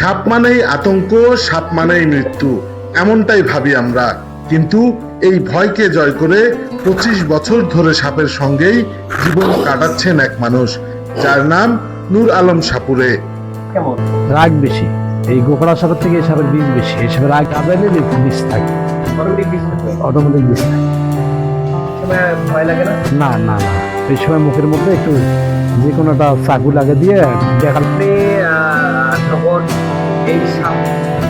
সাপ মানেই আতঙ্ক সাপ মানেই মৃত্যু। এমনটাই ভাবি আমরা। কিন্তু এই ভয়কে জয় করে পঁচিশ বছর ধরে সাপের সঙ্গেই জীবন কাটাচ্ছেন এক মানুষ যার নাম নূর আলম সাপুরে। রাগ বেশি। এই গোকড়া সাপের থেকে এই সাপের বিষ বেশি। এই সাপের রাগ বিষ থাকে। অটোমেটিক থাকে। ভয় লাগে না? না না এই সময় মুখের মধ্যে একটু যে কোনো একটা চাকু লাগে দিয়ে দেখাল এই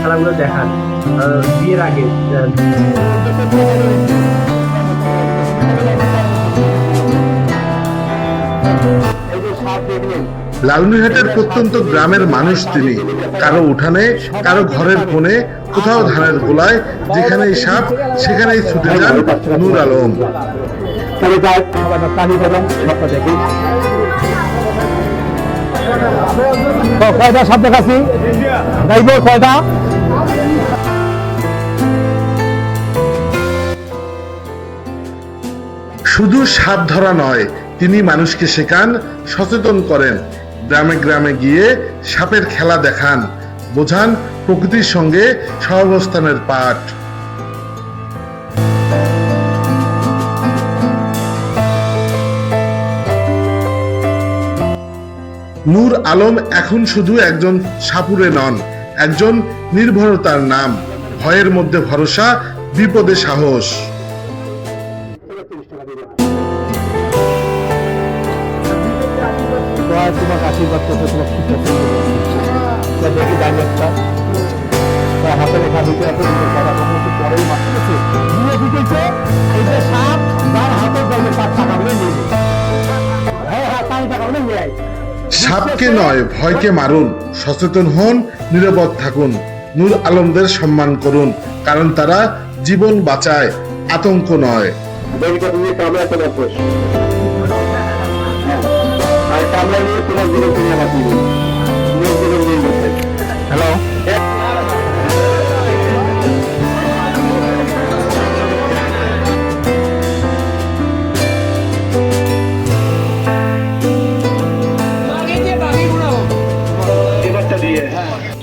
খেলাগুলো দেখান। বিয়ের আগে আহ, লালমিরহাটের প্রত্যন্ত গ্রামের মানুষ তিনি। কারও উঠানে কারও ঘরের কোণে কোথাও ধানের গোলায় যেখানেই সাপ সেখানেই ছুটে যান নূর আলম। কয়টা সাপ দেখাচ্ছি? যাইব কয়টা? শুধু সাপ ধরা নয়, তিনি মানুষকে শেখান, সচেতন করেন, গ্রামে গ্রামে গিয়ে সাপের খেলা দেখান, বোঝান প্রকৃতির সঙ্গে সহাবস্থানের পাঠ। নূর আলম এখন শুধু একজন সাপুরে নন, একজন নির্ভরতার নাম, ভয়ের মধ্যে ভরসা, বিপদে সাহস। আশীর্বাদ করতে তোমার দেখি ডাইরেক্টটা হাতে রেখা দিতে এত সাপকে নয়, ভয়কে মারুন, সচেতন হন, নিরাপদ থাকুন, নূর আলমদের সম্মান করুন, কারণ তারা জীবন বাঁচায়, আতঙ্ক নয়। কামড়া নিয়ে তোমার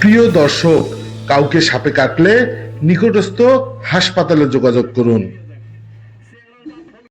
প্রিয় দর্শক কাউকে সাপে কাটলে নিকটস্থ হাসপাতালে যোগাযোগ করুন।